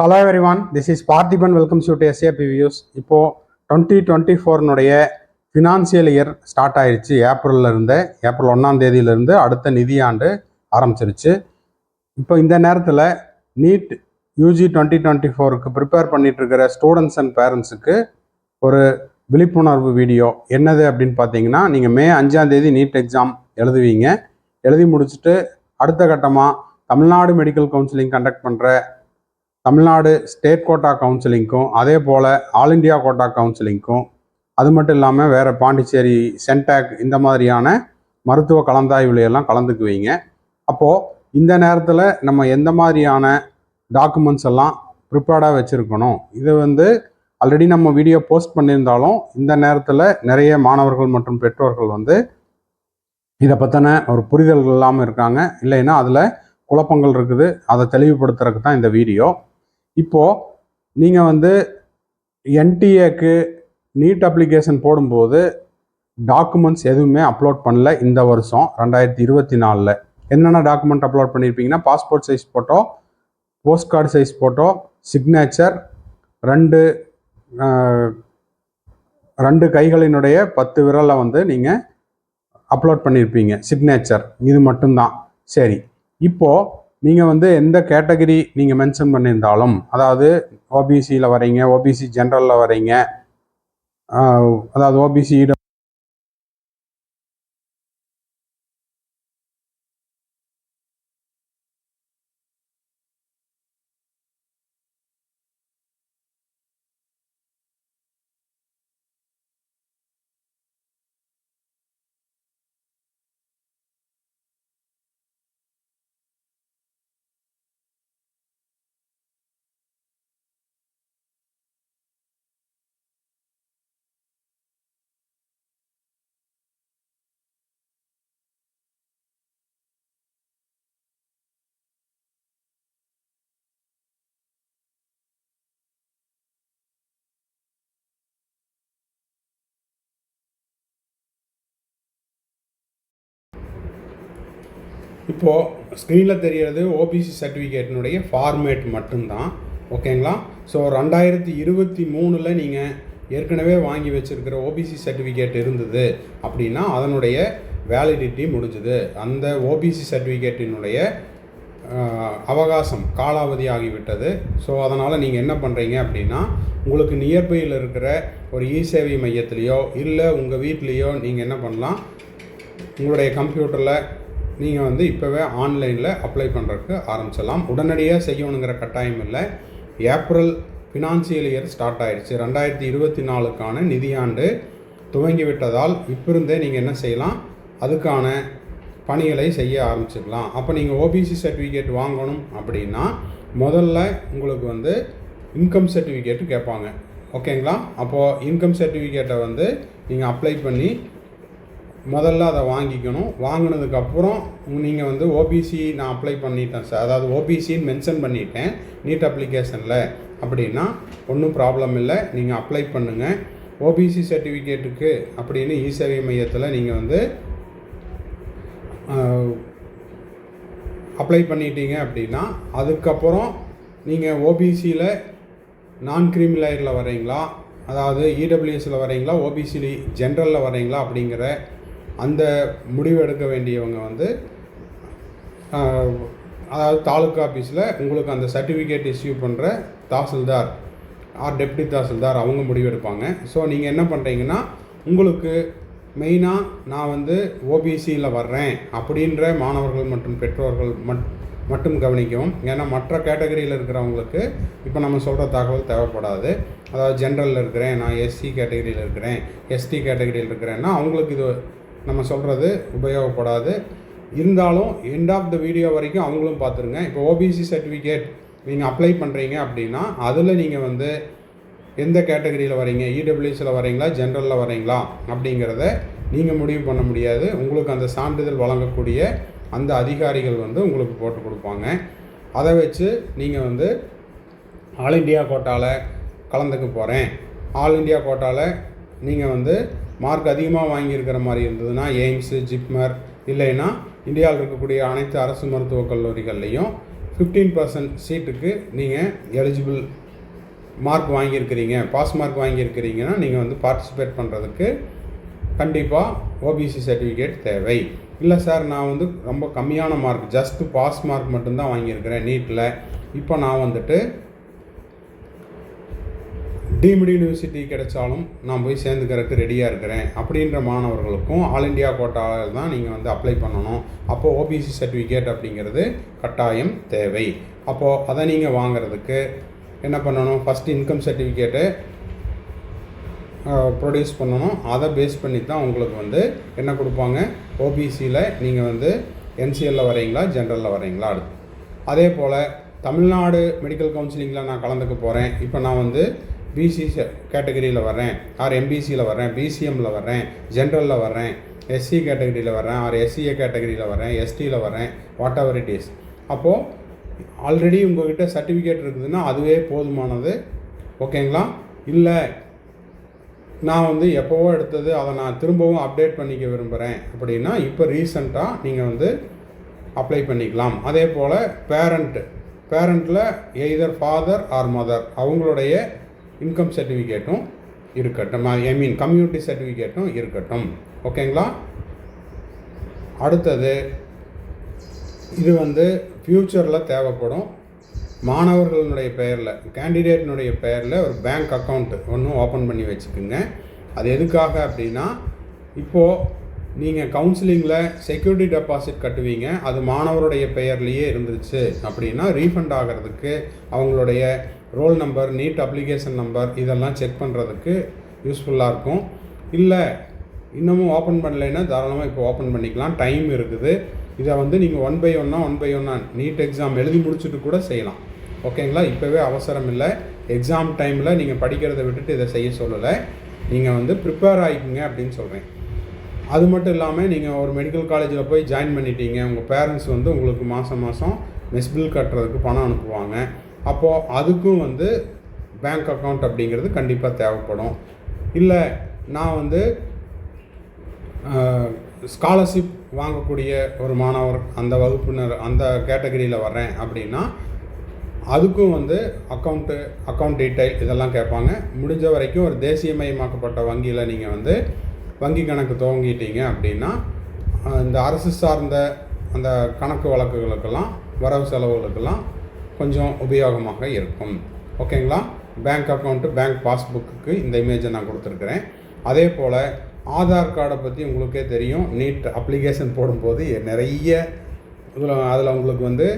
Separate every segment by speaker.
Speaker 1: Hello everyone this is Parthiban welcomes you to SAP views இப்போது twenty twenty ஃபோர்னுடைய financial year start ஆயிடுச்சு ஏப்ரல்லிருந்து April ஒன்றாம் தேதியிலிருந்து அடுத்த நிதியாண்டு ஆரம்பிச்சிருச்சு. இப்போ இந்த நேரத்தில் நீட் யூஜி டுவெண்ட்டி டுவெண்ட்டி ஃபோருக்கு ப்ரிப்பேர் பண்ணிட்டு இருக்கிற ஸ்டூடெண்ட்ஸ் அண்ட் பேரண்ட்ஸுக்கு ஒரு விழிப்புணர்வு வீடியோ என்னது அப்படின்னு பார்த்தீங்கன்னா நீங்கள் மே அஞ்சாம் தேதி நீட் எக்ஸாம் எழுதுவீங்க. எழுதி முடிச்சுட்டு அடுத்த கட்டமாக தமிழ்நாடு மெடிக்கல் கவுன்சிலிங் கண்டக்ட் பண்ணுற தமிழ்நாடு ஸ்டேட் கோட்டா கவுன்சிலிங்க்கும் அதே போல் ஆல் இண்டியா கோட்டா கவுன்சிலிங்க்கும் அது மட்டும் இல்லாமல் வேறு பாண்டிச்சேரி சென்டாக் இந்த மாதிரியான மருத்துவ கலந்தாய்வுலையெல்லாம் கலந்துக்குவீங்க. அப்போது இந்த நேரத்தில் நம்ம எந்த மாதிரியான டாக்குமெண்ட்ஸ் எல்லாம் ப்ரிப்பேர்டாக வச்சுருக்கணும்? இது வந்து ஆல்ரெடி நம்ம வீடியோ போஸ்ட் பண்ணியிருந்தாலும் இந்த நேரத்தில் நிறைய மாணவர்கள் மற்றும் பெற்றோர்கள் வந்து இதை பற்றின ஒரு புரிதல்கள் இல்லாமல் இருக்காங்க. இல்லைன்னா அதில் குழப்பங்கள் இருக்குது. அதை தெளிவுபடுத்துறதுக்கு தான் இந்த வீடியோ இப்போது நீங்கள் வந்து என்டிஏக்கு நீட் அப்ளிகேஷன் போடும்போது டாக்குமெண்ட்ஸ் எதுவுமே அப்லோட் பண்ணல இந்த வருஷம் ரெண்டாயிரத்தி இருபத்தி நாலில். என்னென்ன document upload பண்ணியிருப்பீங்கன்னா passport size photo post card size photo signature ரெண்டு ரெண்டு கைகளினுடைய பத்து விரலை வந்து நீங்கள் அப்லோட் பண்ணியிருப்பீங்க சிக்னேச்சர் இது மட்டும்தான். சரி. இப்போது நீங்கள் வந்து எந்த கேட்டகரி நீங்கள் மென்ஷன் பண்ணியிருந்தாலும் அதாவது ஓபிசியில் வரீங்க ஓபிசி ஜென்ரலில் வரீங்க அதாவது ஓபிசி இப்போது ஸ்க்ரீனில் தெரிகிறது ஓபிசி சர்டிஃபிகேட்டினுடைய ஃபார்மேட் மட்டும்தான். ஓகேங்களா ஸோ ரெண்டாயிரத்தி இருபத்தி மூணில் நீங்கள் ஏற்கனவே வாங்கி வச்சுருக்கிற ஓபிசி சர்டிஃபிகேட் இருந்தது அப்படின்னா அதனுடைய வேலிடிட்டி முடிஞ்சுது. அந்த ஓபிசி சர்டிஃபிகேட்டினுடைய அவகாசம் காலாவதி ஆகிவிட்டது. ஸோ அதனால் நீங்கள் என்ன பண்ணுறீங்க அப்படின்னா உங்களுக்கு நியர்பையில் இருக்கிற ஒரு இ சேவை மையத்துலேயோ இல்லை உங்கள் வீட்லேயோ நீங்கள் என்ன பண்ணலாம் உங்களுடைய கம்ப்யூட்டரில் நீங்கள் வந்து இப்போவே ஆன்லைனில் அப்ளை பண்ணுறதுக்கு ஆரம்பிச்சிடலாம். உடனடியாக செய்யணுங்கிற கட்டாயம் இல்லை. ஏப்ரல் ஃபினான்சியல் இயர் ஸ்டார்ட் ஆயிடுச்சு. ரெண்டாயிரத்தி இருபத்தி நாலுக்கான நிதியாண்டு துவங்கி விட்டதால் இப்போ இருந்தே நீங்கள் என்ன செய்யலாம்? அதுக்கான பணிகளை செய்ய ஆரம்பிச்சுக்கலாம் அப்போ நீங்கள் ஓபிசி சர்டிஃபிகேட் வாங்கணும் அப்படின்னா முதல்ல உங்களுக்கு வந்து இன்கம் சர்டிஃபிகேட்டு கேட்பாங்க. ஓகேங்களா அப்போது இன்கம் சர்டிஃபிகேட்டை வந்து நீங்கள் அப்ளை பண்ணி முதல்ல அதை வாங்கிக்கணும். வாங்கினதுக்கப்புறம் நீங்கள் வந்து ஓபிசி நான் அப்ளை பண்ணிட்டேன் சார் அதாவது ஓபிசின்னு மென்ஷன் பண்ணிட்டேன். நீட் அப்ளிகேஷனில் அப்படின்னா ஒன்றும் ப்ராப்ளம் இல்லை. நீங்கள் அப்ளை பண்ணுங்கள் ஓபிசி சர்டிஃபிகேட்டுக்கு அப்படின்னு இ சேவை மையத்தில் நீங்கள் வந்து அப்ளை பண்ணிட்டீங்க அப்படின்னா அதுக்கப்புறம் நீங்கள் ஓபிசியில் நான் கிரிமிலாயரில் வரீங்களா அதாவது இடபிள்யூஎஸில் வரீங்களா ஓபிசி ஜென்ரலில் வரீங்களா அப்படிங்கிற அந்த முடிவு எடுக்க வேண்டியவங்க வந்து அதாவது தாலுக்கா ஆஃபீஸில் உங்களுக்கு அந்த சர்டிஃபிகேட் இஸ்யூ பண்ணுற தாசில்தார் ஆர் டெப்டி தாசில்தார் அவங்க முடிவெடுப்பாங்க ஸோ நீங்கள் என்ன பண்ணுறீங்கன்னா உங்களுக்கு மெயினாக நான் வந்து ஓபிசியில் வர்றேன் அப்படின்ற மாணவர்கள் மற்றும் பெற்றோர்கள் மட் மட்டும் கவனிக்கும் ஏன்னா மற்ற கேட்டகரியில் இருக்கிறவங்களுக்கு இப்போ நம்ம சொல்கிற தகவல் தேவைப்படாது. அதாவது ஜென்ரலில் இருக்கிறேன் நான் எஸ்சி கேட்டகரியில் இருக்கிறேன் எஸ்டி கேட்டகரியில் இருக்கிறேன்னா அவங்களுக்கு இது நம்ம சொல்கிறது உபயோகப்படாது. இருந்தாலும் எண்ட் ஆஃப் த வீடியோ வரைக்கும் அவங்களும் பார்த்துருங்க. இப்போ ஓபிசி சர்டிஃபிகேட் நீங்கள் அப்ளை பண்ணுறீங்க அப்படின்னா அதில் நீங்கள் வந்து எந்த கேட்டகரியில் வரீங்க இடபிள்யூஸில் வரீங்களா ஜென்ரலில் வரீங்களா அப்படிங்கிறத நீங்கள் முடிவு பண்ண முடியாது. உங்களுக்கு அந்த சான்றிதழ் வழங்கக்கூடிய அந்த அதிகாரிகள் வந்து உங்களுக்கு போட்டு கொடுப்பாங்க. அதை வச்சு நீங்கள் வந்து ஆல் இண்டியா கோட்டாவில் கலந்துக்க போகிறேன் ஆல் இண்டியா கோட்டாவில் நீங்கள் வந்து மார்க் அதிகமாக வாங்கியிருக்கிற மாதிரி இருந்ததுன்னா எய்ம்ஸு ஜிப்மர் இல்லைன்னா இந்தியாவில் இருக்கக்கூடிய அனைத்து அரசு மருத்துவக் கல்லூரிகள்லையும் ஃபிஃப்டீன் பர்சன்ட் சீட்டுக்கு நீங்கள் எலிஜிபிள் மார்க் வாங்கியிருக்கிறீங்க. பாஸ் மார்க் வாங்கியிருக்கிறீங்கன்னா நீங்கள் வந்து பார்ட்டிசிபேட் பண்ணுறதுக்கு கண்டிப்பாக ஓபிசி சர்டிஃபிகேட் தேவை. இல்லை சார் நான் வந்து ரொம்ப கம்மியான மார்க் ஜஸ்ட்டு பாஸ் மார்க் மட்டும்தான் வாங்கியிருக்கிறேன் நீட்டில் இப்போ நான் வந்துட்டு டீம்டு யூனிவர்சிட்டி கிடைச்சாலும் நான் போய் சேர்ந்துக்கிறதுக்கு ரெடியாக இருக்கிறேன் அப்படின்ற மாணவர்களுக்கும் ஆல் இண்டியா கோட்டாவில் தான் நீங்கள் வந்து அப்ளை பண்ணணும். அப்போது ஓபிசி சர்டிஃபிகேட் அப்படிங்கிறது கட்டாயம் தேவை. அப்போது அதை நீங்கள் வாங்குறதுக்கு என்ன பண்ணணும்? ஃபஸ்ட் இன்கம் சர்டிஃபிகேட்டு ப்ரொடியூஸ் பண்ணணும். அதை பேஸ் பண்ணி தான் உங்களுக்கு வந்து என்ன கொடுப்பாங்க? ஓபிசியில் நீங்கள் வந்து என்சிஎல்ல வரீங்களா ஜென்ரலில் வரீங்களா அதே போல் தமிழ்நாடு மெடிக்கல் கவுன்சிலிங்கில் நான் கலந்துக்க போகிறேன் இப்போ நான் வந்து பிசி கேட்டகரியில் வர்றேன் ஆர் எம்பிசியில் வர்றேன் பிசிஎம்மில் வர்றேன் ஜென்ரலில் வர்றேன் எஸ்சி கேட்டகரியில் வர்றேன் ஆர் எஸ்சிஏ கேட்டகரியில் வர்றேன் எஸ்டியில் வர்றேன் வாட் எவர் இட் இஸ் அப்போது ஆல்ரெடி உங்கள்கிட்ட சர்டிஃபிகேட் இருக்குதுன்னா அதுவே போதுமானது. ஓகேங்களா இல்லை நான் வந்து எப்போவோ எடுத்தது அதை நான் திரும்பவும் அப்டேட் பண்ணிக்க விரும்புகிறேன் அப்படின்னா இப்போ ரீசண்டாக நீங்கள் வந்து அப்ளை பண்ணிக்கலாம். அதே போல் பேரண்ட்டு பேரண்ட்டில் எய்தர் ஃபாதர் ஆர் மதர் அவங்களுடைய இன்கம் சர்டிஃபிகேட்டும் இருக்கட்டும். ஐ மீன் கம்யூனிட்டி சர்டிஃபிகேட்டும் இருக்கட்டும். ஓகேங்களா அடுத்தது இது வந்து ஃப்யூச்சரில் தேவைப்படும். மாணவர்களுடைய பெயரில் கேண்டிடேட்டினுடைய பெயரில் ஒரு பேங்க் அக்கௌண்ட்டு ஒன்று ஓப்பன் பண்ணி வச்சுக்கோங்க. அது எதுக்காக அப்படின்னா இப்போது நீங்கள் கவுன்சிலிங்கில் செக்யூரிட்டி டெபாசிட் கட்டுவீங்க. அது மாணவருடைய பெயர்லேயே இருந்துச்சு அப்படின்னா ரீஃபண்ட் ஆகிறதுக்கு அவங்களுடைய roll number NEET application number இதெல்லாம் செக் பண்ணுறதுக்கு யூஸ்ஃபுல்லாக இருக்கும். இல்லை இன்னமும் ஓப்பன் பண்ணலைன்னா தாராளமாக இப்போ ஓப்பன் பண்ணிக்கலாம். டைம் இருக்குது. இதை வந்து நீங்கள் ஒன் பை ஒன்னாக ஒன் பை ஒன்னாக நீட் எக்ஸாம் எழுதி முடிச்சுட்டு கூட செய்யலாம். ஓகேங்களா இப்போவே அவசரம் இல்லை. எக்ஸாம் டைமில் நீங்கள் படிக்கிறத விட்டுட்டு இதை செய்ய சொல்லலை. நீங்கள் வந்து ப்ரிப்பேர் ஆகிக்குங்க அப்படின்னு சொல்கிறேன் அது மட்டும் இல்லாமல் நீங்கள் ஒரு மெடிக்கல் காலேஜில் போய் ஜாயின் பண்ணிட்டீங்க உங்கள் பேரண்ட்ஸ் வந்து உங்களுக்கு மாதம் மாதம் மெஸ் பில் கட்டுறதுக்கு பணம் அனுப்புவாங்க. அப்போது அதுக்கும் வந்து பேங்க் அக்கௌண்ட் அப்படிங்கிறது கண்டிப்பாக தேவைப்படும். இல்லை நான் வந்து ஸ்காலர்ஷிப் வாங்கக்கூடிய ஒரு மாணவர் அந்த வகுப்பினர் அந்த கேட்டகரியில் வர்றேன் அப்படின்னா அதுக்கும் வந்து அக்கௌண்ட்டு அக்கௌண்ட் டீட்டெயில் இதெல்லாம் கேட்பாங்க. முடிஞ்ச வரைக்கும் ஒரு தேசியமயமாக்கப்பட்ட வங்கியில் நீங்கள் வந்து வங்கி கணக்கு துவங்கிட்டீங்க அப்படின்னா இந்த அரசு சார்ந்த அந்த கணக்கு வழக்குகளுக்கெல்லாம் வரவு செலவுகளுக்கெல்லாம் கொஞ்சம் உபயோகமாக இருக்கும். ஓகேங்களா? பேங்க் அக்கௌண்ட்டு பேங்க் பாஸ்புக்கு இந்த இமேஜை நான் கொடுத்துருக்குறேன். அதே போல் ஆதார் கார்டை பற்றி உங்களுக்கே தெரியும். நீட் அப்ளிகேஷன் போடும்போது நிறைய இதில் அதில் உங்களுக்கு வந்து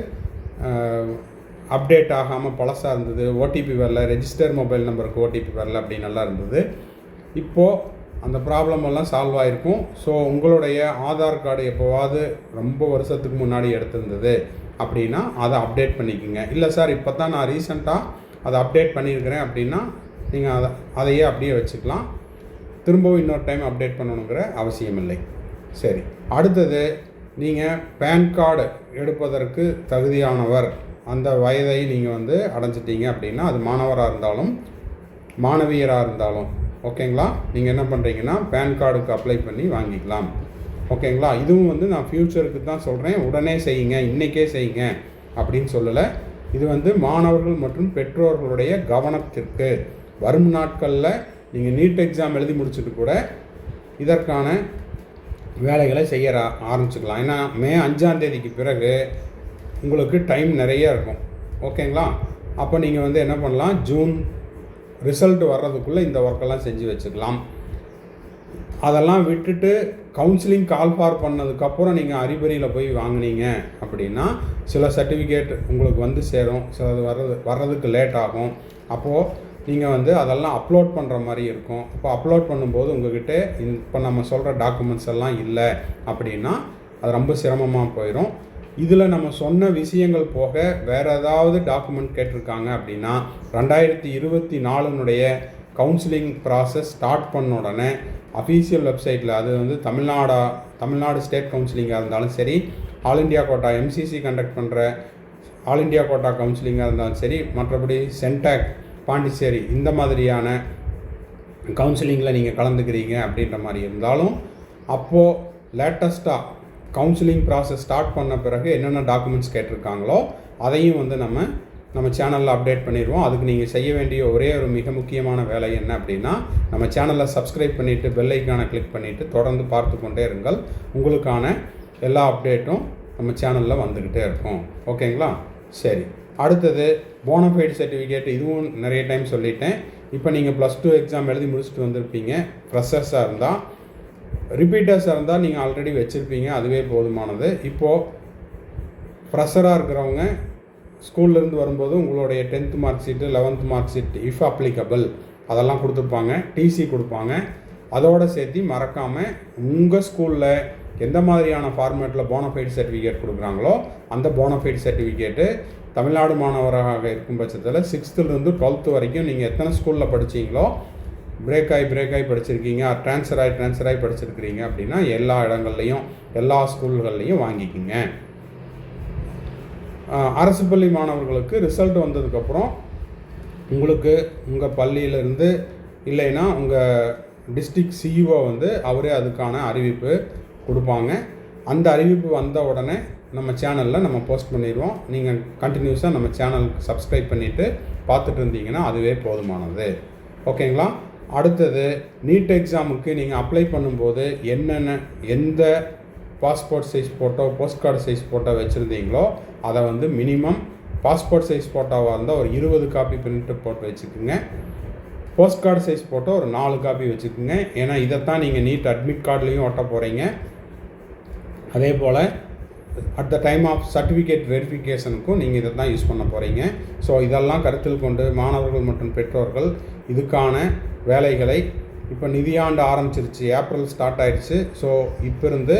Speaker 1: அப்டேட் ஆகாமல் பழசாக இருந்தது. ஓடிபி வரல. ரெஜிஸ்டர் மொபைல் நம்பருக்கு ஓடிபி வரல. அப்படி நல்லா இருந்தது. இப்போது அந்த ப்ராப்ளம் எல்லாம் சால்வ் ஆகிருக்கும் ஸோ உங்களுடைய ஆதார் கார்டு எப்போவாது ரொம்ப வருஷத்துக்கு முன்னாடி எடுத்திருந்தது அப்படின்னா அதை அப்டேட் பண்ணிக்கோங்க. இல்லை சார் இப்போ தான் நான் ரீசெண்டாக அதை அப்டேட் பண்ணியிருக்கிறேன் அப்படின்னா நீங்கள் அதை அதையே அப்படியே வச்சுக்கலாம். திரும்பவும் இன்னொரு டைம் அப்டேட் பண்ணணுங்கிற அவசியம் இல்லை. சரி. அடுத்தது நீங்கள் பேன் கார்டு எடுப்பதற்கு தகுதியானவர் அந்த வயதை நீங்கள் வந்து அடைஞ்சிட்டீங்க அப்படின்னா அது மாணவராக இருந்தாலும் மாணவியராக இருந்தாலும் ஓகேங்களா? நீங்கள் என்ன பண்ணுறீங்கன்னா பேன் கார்டுக்கு அப்ளை பண்ணி வாங்கிக்கலாம். ஓகேங்களா? இதுவும் வந்து நான் ஃப்யூச்சருக்கு தான் சொல்கிறேன் உடனே செய்யுங்க இன்றைக்கே செய்யுங்க அப்படின்னு சொல்லலை. இது வந்து மாணவர்கள் மற்றும் பெற்றோர்களுடைய கவனத்திற்கு. வரும் நாட்களில் நீங்கள் நீட் எக்ஸாம் எழுதி முடிச்சுட்டு கூட இதற்கான வேலைகளை செய்ய ஆரம்பிச்சுக்கலாம். ஏன்னா மே அஞ்சாந்தேதிக்கு பிறகு உங்களுக்கு டைம் நிறைய இருக்கும். ஓகேங்களா? அப்போ நீங்கள் வந்து என்ன பண்ணலாம்? ஜூன் ரிசல்ட் வர்றதுக்குள்ளே இந்த ஒர்க்கெல்லாம் செஞ்சு வச்சுக்கலாம். அதெல்லாம் விட்டுட்டு கவுன்சிலிங் கால் ஃபார் பண்ணதுக்கப்புறம் நீங்கள் அறிபறியில் போய் வாங்குனீங்க அப்படின்னா சில சர்டிஃபிகேட் உங்களுக்கு வந்து சேரும். சிலது வர்றது வர்றதுக்கு லேட் ஆகும். அப்போது நீங்கள் வந்து அதெல்லாம் அப்லோட் பண்ணுற மாதிரி இருக்கும். அப்போ அப்லோட் பண்ணும்போது உங்கள்கிட்ட இப்போ நம்ம சொல்கிற டாக்குமெண்ட்ஸ் எல்லாம் இல்லை அப்படின்னா அது ரொம்ப சிரமமாக போயிடும் இதில் நம்ம சொன்ன விஷயங்கள் போக வேறு ஏதாவது டாக்குமெண்ட் கேட்டிருக்காங்க அப்படின்னா ரெண்டாயிரத்தி இருபத்தி நாலுனுடைய கவுன்சிலிங் ப்ராசஸ் ஸ்டார்ட் பண்ண உடனே அஃபீஷியல் வெப்சைட்டில் அது வந்து தமிழ்நாடா தமிழ்நாடு ஸ்டேட் கவுன்சிலிங்காக இருந்தாலும் சரி all India quota MCC conduct பண்ணுற ஆல் இண்டியா கோட்டா கவுன்சிலிங்காக இருந்தாலும் சரி மற்றபடி சென்டாக் பாண்டிச்சேரி இந்த மாதிரியான கவுன்சிலிங்கில் நீங்கள் கலந்துக்கிறீங்க அப்படின்ற மாதிரி இருந்தாலும் அப்போது லேட்டஸ்ட்டாக கவுன்சிலிங் ப்ராசஸ் ஸ்டார்ட் பண்ண பிறகு என்னென்ன டாக்குமெண்ட்ஸ் கேட்டிருக்காங்களோ அதையும் வந்து நம்ம நம்ம சேனலில் அப்டேட் பண்ணிடுவோம். அதுக்கு நீங்கள் செய்ய வேண்டிய ஒரே ஒரு மிக முக்கியமான வேலை என்ன அப்படின்னா நம்ம சேனலை சப்ஸ்கிரைப் பண்ணிவிட்டு பெல் ஐக்கானை கிளிக் பண்ணிவிட்டு தொடர்ந்து பார்த்து கொண்டே இருங்கள். உங்களுக்கான எல்லா அப்டேட்டும் நம்ம சேனலில் வந்துக்கிட்டே இருக்கும். ஓகேங்களா? சரி. அடுத்தது போனஃபைட் சர்டிஃபிகேட் இதுவும் நிறைய டைம் சொல்லிட்டேன். இப்போ நீங்கள் ப்ளஸ் டூ எக்ஸாம் எழுதி முடிச்சுட்டு வந்திருப்பீங்க. ஃப்ரெஷர்ஸாக இருந்தால் ரிப்பீட்டர்ஸாக இருந்தால் நீங்கள் ஆல்ரெடி வச்சுருப்பீங்க அதுவே போதுமானது. இப்போது ஃப்ரெஷராக இருக்கிறவங்க ஸ்கூல்லேருந்து வரும்போது உங்களுடைய tenth mark sheet eleventh mark sheet if applicable அதெல்லாம் கொடுத்துருப்பாங்க டிசி கொடுப்பாங்க. அதோடு சேர்த்து மறக்காமல் உங்கள் ஸ்கூலில் எந்த மாதிரியான ஃபார்மேட்டில் போனஃபைட் சர்டிஃபிகேட் கொடுக்குறாங்களோ அந்த போனஃபைட் சர்டிஃபிகேட்டு தமிழ்நாடு மாணவராக இருக்கும் பட்சத்தில் சிக்ஸ்த்துலேருந்து டுவெல்த்து வரைக்கும் நீங்கள் எத்தனை ஸ்கூலில் படிச்சீங்களோ பிரேக் ஆகி பிரேக் ஆகி படிச்சிருக்கீங்க. ட்ரான்ஸ்ஃபர் ஆகி ட்ரான்ஸ்ஃபர் ஆகி படிச்சிருக்கிறீங்க அப்படின்னா எல்லா இடங்கள்லையும் எல்லா ஸ்கூல்கள்லையும் வாங்கிக்கிங்க. அரசு பள்ளி மாணவர்களுக்கு ரிசல்ட் வந்ததுக்கப்புறம் உங்களுக்கு உங்கள் பள்ளியிலேருந்து இல்லைன்னா உங்கள் டிஸ்ட்ரிக் சிஇஓ வந்து அவரே அதுக்கான அறிவிப்பு கொடுப்பாங்க. அந்த அறிவிப்பு வந்த உடனே நம்ம சேனலில் நம்ம போஸ்ட் பண்ணிடுவோம். நீங்கள் கண்டினியூஸாக நம்ம சேனலுக்கு சப்ஸ்கிரைப் பண்ணிவிட்டு பார்த்துட்டு இருந்தீங்கன்னா அதுவே போதுமானது. ஓகேங்களா அடுத்தது நீட் எக்ஸாமுக்கு நீங்கள் அப்ளை பண்ணும்போது என்னென்ன எந்த passport size photo post card size photo வச்சுருந்தீங்களோ அதை வந்து மினிமம் பாஸ்போர்ட் சைஸ் ஃபோட்டோவாக இருந்தால் ஒரு இருபது காப்பி பிரிண்ட் போட்டு வச்சுக்கோங்க. போஸ்ட் கார்டு சைஸ் ஃபோட்டோ ஒரு நாலு காப்பி வச்சுக்கோங்க. ஏன்னா இதைத்தான் நீங்கள் நீட் அட்மிட் கார்டுலேயும் ஒட்ட போகிறீங்க அதே போல் at the time of certificate வெரிஃபிகேஷனுக்கும் நீங்கள் இதை தான் யூஸ் பண்ண போகிறீங்க ஸோ இதெல்லாம் கருத்தில் கொண்டு மாணவர்கள் மற்றும் பெற்றோர்கள் இதுக்கான வேலைகளை இப்போ நிதியாண்டு ஆரம்பிச்சிருச்சு. ஏப்ரல் ஸ்டார்ட் ஆயிடுச்சு. ஸோ இப்போ இருந்து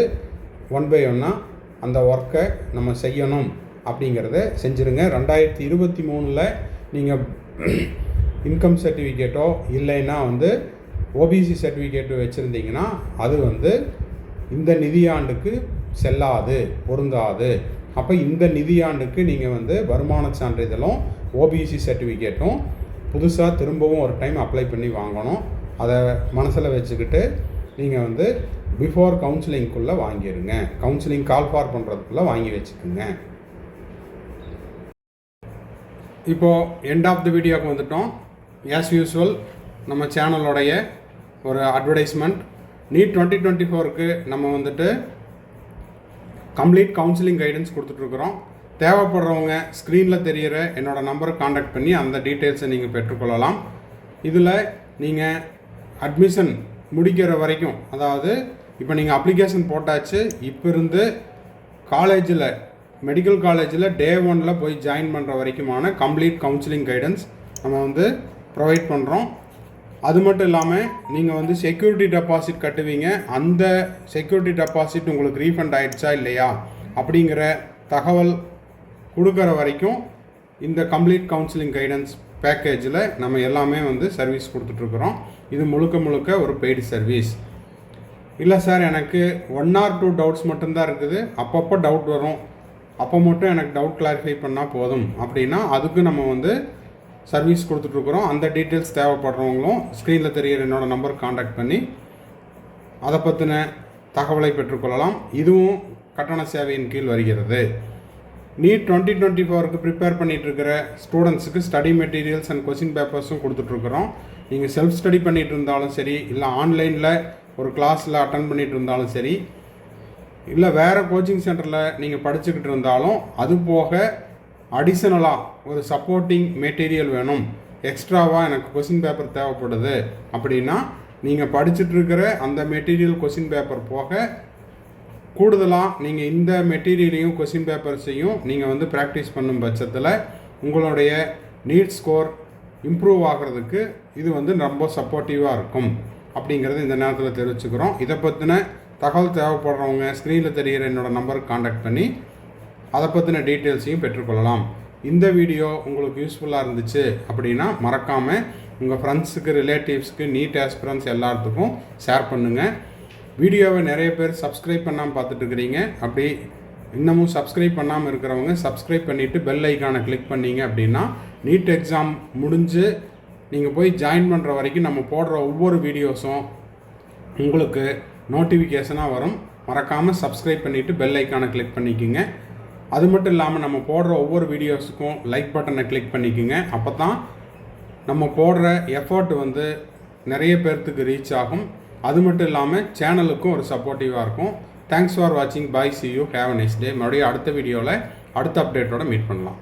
Speaker 1: ஒன் பை ஒன்னாக அந்த ஒர்க்கை நம்ம செய்யணும் அப்படிங்கிறத செஞ்சுருங்க. ரெண்டாயிரத்தி இருபத்தி மூணில் நீங்கள் இன்கம் சர்டிஃபிகேட்டோ இல்லைன்னா வந்து ஓபிசி சர்டிஃபிகேட்டோ வச்சுருந்தீங்கன்னா அது வந்து இந்த நிதியாண்டுக்கு செல்லாது பொருந்தாது. அப்போ இந்த நிதியாண்டுக்கு நீங்கள் வந்து வருமான சான்றிதழும் ஓபிசி சர்டிஃபிகேட்டும் புதுசாக திரும்பவும் ஒரு டைம் அப்ளை பண்ணி வாங்கணும். அதை மனசில் வச்சுக்கிட்டு நீங்கள் வந்து பிஃபோர் கவுன்சிலிங்குள்ளே வாங்கிடுங்க கவுன்சிலிங் கால் ஃபார் பண்ணுறதுக்குள்ளே வாங்கி வச்சுக்கோங்க. இப்போது எண்ட் ஆஃப் த வீடியோக்கு வந்துட்டோம். ஆஸ் யூஸ்வல் நம்ம சேனலோடைய ஒரு அட்வர்டைஸ்மெண்ட் நீட் டுவெண்ட்டி டுவெண்ட்டி ஃபோருக்கு நம்ம வந்துட்டு கம்ப்ளீட் கவுன்சிலிங் கைடன்ஸ் கொடுத்துட்ருக்குறோம். தேவைப்படுறவங்க ஸ்க்ரீனில் தெரிகிற என்னோடய நம்பரை காண்டாக்ட் பண்ணி அந்த டீட்டெயில்ஸை நீங்கள் பெற்றுக்கொள்ளலாம். இதில் நீங்கள் அட்மிஷன் முடிக்கிற வரைக்கும் அதாவது இப்போ நீங்கள் அப்ளிகேஷன் போட்டாச்சு இப்போ இருந்து காலேஜில் மெடிக்கல் காலேஜில் டே ஒனில் போய் ஜாயின் பண்ணுற வரைக்குமான கம்ப்ளீட் கவுன்சிலிங் கைடன்ஸ் நம்ம வந்து ப்ரொவைட் பண்ணுறோம் அது மட்டும் இல்லாமல் நீங்கள் வந்து செக்யூரிட்டி டெபாசிட் கட்டுவீங்க. அந்த செக்யூரிட்டி டெபாசிட் உங்களுக்கு ரீஃபண்ட் ஆயிடுச்சா இல்லையா? அப்படிங்கிற தகவல் கொடுக்குற வரைக்கும் இந்த கம்ப்ளீட் கவுன்சிலிங் கைடன்ஸ் பேக்கேஜில் நம்ம எல்லாமே வந்து சர்வீஸ் கொடுத்துட்ருக்குறோம் இது முழுக்க முழுக்க ஒரு பெய்டு சர்வீஸ் இல்லை சார் எனக்கு ஒன் ஆர் டூ டவுட்ஸ் மட்டும்தான் இருக்குது. அப்பப்போ டவுட் வரும். அப்போ மட்டும் எனக்கு டவுட் கிளாரிஃபை பண்ணால் போதும். அப்படின்னா அதுக்கு நம்ம வந்து சர்வீஸ் கொடுத்துட்ருக்குறோம். அந்த டீட்டெயில்ஸ் தேவைப்படுறவங்களும் ஸ்க்ரீனில் தெரிகிற என்னோட நம்பர் காண்டாக்ட் பண்ணி அதை பற்றின தகவலை பெற்றுக்கொள்ளலாம். இதுவும் கட்டண சேவையின் கீழ் வருகிறது. நீட் டுவெண்ட்டி டுவெண்ட்டி ஃபோருக்கு ப்ரிப்பேர் பண்ணிகிட்ருக்கிற ஸ்டூடெண்ட்ஸுக்கு ஸ்டடி மெட்டீரியல்ஸ் அண்ட் கொஸ்டின் பேப்பர்ஸும் கொடுத்துட்ருக்குறோம். நீங்கள் செல்ஃப் ஸ்டடி பண்ணிகிட்டு இருந்தாலும் சரி இல்லை ஆன்லைனில் ஒரு கிளாஸில் அட்டன் பண்ணிட்டு இருந்தாலும் சரி இல்லை வேறு கோச்சிங் சென்டரில் நீங்கள் படிச்சுக்கிட்டு இருந்தாலும் அது போக அடிஷனலாக ஒரு சப்போர்ட்டிங் மெட்டீரியல் வேணும். எக்ஸ்ட்ராவாக எனக்கு கொஸ்டின் பேப்பர் தேவைப்படுது. அப்படின்னா நீங்கள் படிச்சுட்ருக்கிற அந்த மெட்டீரியல் கொஸ்டின் பேப்பர் போக கூடுதலாக நீங்கள் இந்த மெட்டீரியலையும் கொஸ்டின் பேப்பர்ஸையும் நீங்கள் வந்து ப்ராக்டிஸ் பண்ணும் பட்சத்தில் உங்களுடைய நீட் ஸ்கோர் இம்ப்ரூவ் ஆகிறதுக்கு இது வந்து ரொம்ப சப்போர்ட்டிவாக இருக்கும். அப்படிங்கிறது இந்த நேரத்தில் தெரிவிச்சுக்கிறோம். இதை பற்றின தகவல் தேவைப்படுறவங்க ஸ்க்ரீனில் தெரிகிற என்னோடய நம்பருக்கு காண்டாக்ட் பண்ணி அதை பற்றின டீட்டெயில்ஸையும் பெற்றுக்கொள்ளலாம். இந்த வீடியோ உங்களுக்கு யூஸ்ஃபுல்லாக இருந்துச்சு அப்படின்னா மறக்காமல் உங்கள் ஃப்ரெண்ட்ஸுக்கு ரிலேட்டிவ்ஸ்க்கு நீட் ஆஸ்பிரன்ஸ் எல்லாத்துக்கும் ஷேர் பண்ணுங்கள் வீடியோவை நிறைய பேர் சப்ஸ்கிரைப் பண்ணாமல் பார்த்துட்டு இருக்கிறீங்க. அப்படி இன்னமும் சப்ஸ்கிரைப் பண்ணாமல் இருக்கிறவங்க சப்ஸ்கிரைப் பண்ணிவிட்டு பெல் ஐக்கானை கிளிக் பண்ணீங்க அப்படின்னா நீட் எக்ஸாம் முடிஞ்சு நீங்கள் போய் ஜாயின் பண்ணுற வரைக்கும் நம்ம போடுற ஒவ்வொரு வீடியோஸும் உங்களுக்கு நோட்டிஃபிகேஷனாக வரும். மறக்காமல் சப்ஸ்கிரைப் பண்ணிவிட்டு பெல் ஐக்கானை கிளிக் பண்ணிக்கோங்க. அது மட்டும் இல்லாமல் நம்ம போடுற ஒவ்வொரு வீடியோஸுக்கும் லைக் பட்டனை கிளிக் பண்ணிக்கோங்க. அப்போ தான் நம்ம போடுற எஃபர்ட் வந்து நிறைய பேர்த்துக்கு ரீச் ஆகும். அது மட்டும் இல்லாமல் சேனலுக்கும் ஒரு சப்போர்ட்டிவாக இருக்கும். தேங்க்ஸ் ஃபார் வாட்சிங் bye see you have next day மறுபடியும் அடுத்த வீடியோவில் அடுத்த அப்டேட்டோட மீட் பண்ணலாம்.